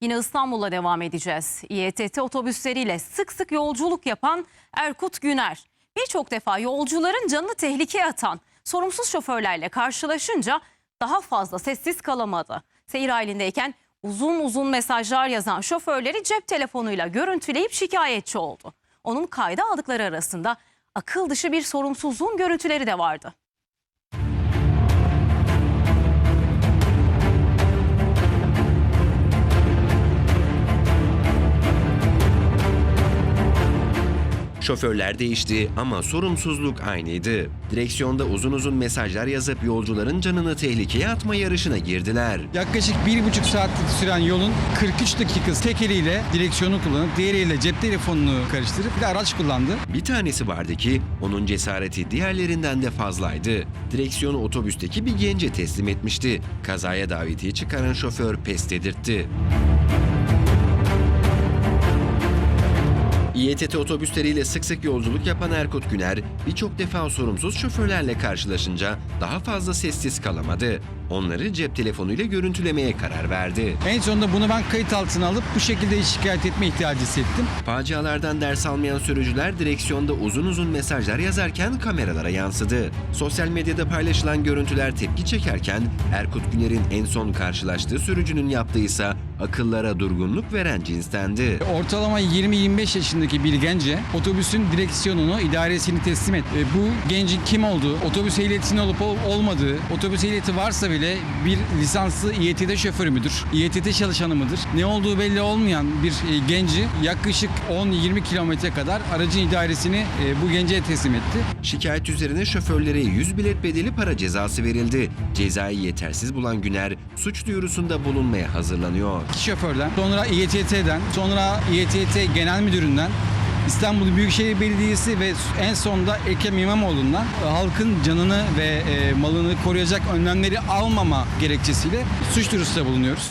Yine İstanbul'a devam edeceğiz. İETT otobüsleriyle sık sık yolculuk yapan Erkut Güner. Birçok defa yolcuların canını tehlikeye atan sorumsuz şoförlerle karşılaşınca daha fazla sessiz kalamadı. Seyir halindeyken uzun uzun mesajlar yazan şoförleri cep telefonuyla görüntüleyip şikayetçi oldu. Onun kayda aldıkları arasında akıl dışı bir sorumsuzluğun görüntüleri de vardı. Şoförler değişti ama sorumsuzluk aynıydı. Direksiyonda uzun uzun mesajlar yazıp yolcuların canını tehlikeye atma yarışına girdiler. Yaklaşık bir buçuk saat süren yolun 43 dakikası tek eliyle direksiyonu kullanıp diğer eliyle cep telefonunu karıştırıp bir de araç kullandı. Bir tanesi vardı ki onun cesareti diğerlerinden de fazlaydı. Direksiyonu otobüsteki bir gence teslim etmişti. Kazaya davetiye çıkaran şoför pes dedirtti. İETT otobüsleriyle sık sık yolculuk yapan Erkut Güner birçok defa sorumsuz şoförlerle karşılaşınca daha fazla sessiz kalamadı. Onları cep telefonuyla görüntülemeye karar verdi. En sonunda bunu ben kayıt altına alıp bu şekilde şikayet etme ihtiyacı hissettim. Facialardan ders almayan sürücüler direksiyonda uzun uzun mesajlar yazarken kameralara yansıdı. Sosyal medyada paylaşılan görüntüler tepki çekerken Erkut Güner'in en son karşılaştığı sürücünün yaptığı ise akıllara durgunluk veren cinstendi. Ortalama 20-25 yaşındaki bir gence otobüsün direksiyonunu, idaresini teslim et. E, Bu gencin kim olduğu, otobüs ehliyetinin olup ol- olmadığı, otobüs ehliyeti varsa bile bir lisanslı İETT şoförü müdür, İETT çalışanı mıdır, ne olduğu belli olmayan bir e, genci yaklaşık 10-20 kilometre kadar aracın idaresini e, bu gence teslim etti. Şikayet üzerine şoförlere 100 bilet bedeli para cezası verildi. Cezayı yetersiz bulan Güner suç duyurusunda bulunmaya hazırlanıyor. İki şoförden, sonra İETT'den, sonra İETT Genel Müdürü'nden, İstanbul Büyükşehir Belediyesi ve en sonunda Ekrem İmamoğlu'ndan halkın canını ve e, malını koruyacak önlemleri almama gerekçesiyle suç duyurusunda bulunuyoruz.